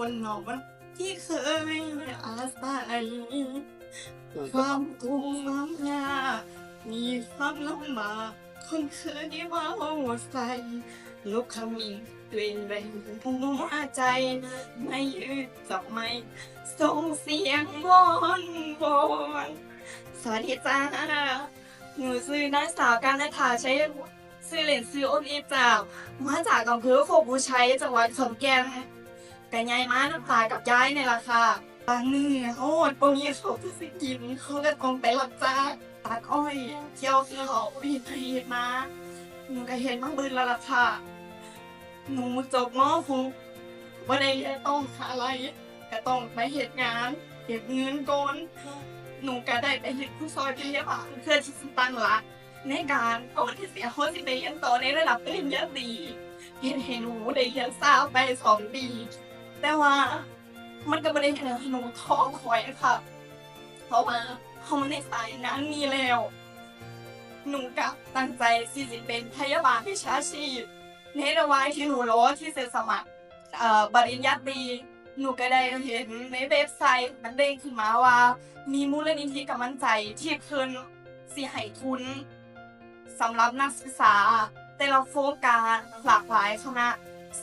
บนนอนที่เคยอาศัยความทุกข์ความยากมีความลำบากคนเคยว่าหัวใจลูกขมิ้นด้วยแรงหัวใจไม่ยืดจับไม่ส่งเสียงวอนวอนสวัสดีจ้าหนูซื้อนางสาวการณฐาใช้ซื้อเหรียญซื้อโอลีจากมาจากอำเภอโคกบูชัยจังหวัดขอนแก่น กันยายมาน้ำตากับยายในราคาบางนี่เขาหมดปมีเขาจะสิกินเขาก็ต้องไปรับจ้างตัดอ้อยเที่ยวคือเขาผิดผิดมาหนูก็เห็นมาบืนล้วล่ะค่ะ หนูจบม .6 ว่าได้เรียนต้องหาอะไรก็ต้องไปเหตุงานเก็บเงินก่อนหนูก็ได้ไปเห็นผู้ซอยพยาบาลเพื่อที่จะตั้งลักในการก่อนที่เสียเขาสิไปเรียนต่อในระดับปริญญาตรีเห็นให้หนูได้เรียนสาวไปสองปี แต่ว่ามันก็ไม่ได้เห็นหนูท้อคอยค่ะ เพราะว่าเขาไม่ได้สายงานนี้แล้ว หนูกับตั้งใจที่จะเป็นพยาบาลวิชาชีพ ในระหว่างที่หนูรอที่จะสมัครเอ่อปริญญาตรีหนูก็ได้เห็นในเว็บไซต์มันเด้งขึ้นมาว่า มีมูลนิธิกำลังใจที่เพิ่นสิให้ทุนสำหรับนักศึกษาแต่ละโฟกัสหลากหลายคณะ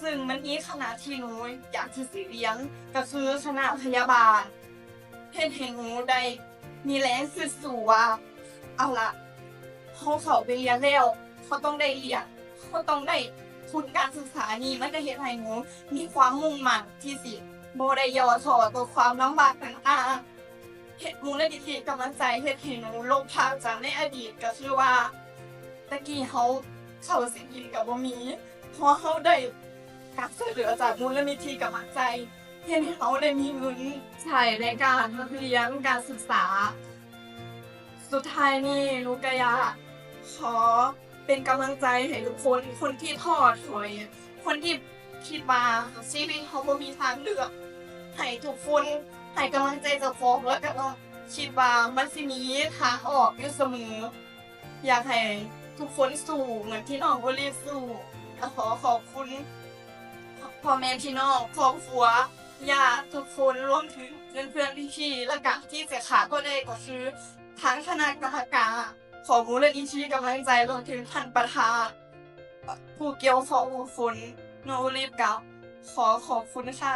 ซึ่งมันมีคณะที่หนูอยากที่สิเรียนก็คือคณะพยาบาลเห็นเห็นหนูได้มีแรงคือสู่ว่าเอาละเขาเขาไปเรียนแล้วเขาต้องได้เรียนก็ต้องได้ทุนการศึกษานี่มันจะเห็นให้หนูมีความมุ่งมั่นที่สิโบได้ยอถอตัวความลำบากต่างๆเหตุมูลนิธิกำลังใจเหตุให้หนูลงภาพจากในอดีตก็คือว่าตะกี้เขาเขาสิกินกับบ่มีเพราะเขาได้ การช่วยเหลือจากมูลนิธิกำลังใจเห็นให้เขาได้มีเงินใช้ในการเรียนการศึกษา สุดท้ายนี่ลูกกอยากขอเป็นกำลังใจให้ทุกคนคนที่ทอดถอยคนที่คิดว่าชีวิตเขาบ่มีทางเลือกให้ทุกคนให้กำลังใจจะฟองแล้วก็คิดว่ามันสิมีทางออกอยู่เสมอ อยากให้ทุกคนสู้เหมือนที่น้องโอลีสู้ขอขอบคุณ พ่อแม่พี่น้องครอบครัวญาติทุกคนรวมถึงเพื่อนๆพี่ๆและกะที่เสียขาก็ได้ก็คือทั้งคณะกรรมการของมูลนิธิกำลังใจรวมถึงท่านประธานผู้เกี่ยวข้องทุกคนโนรีบกับขอขอบคุณค่ะ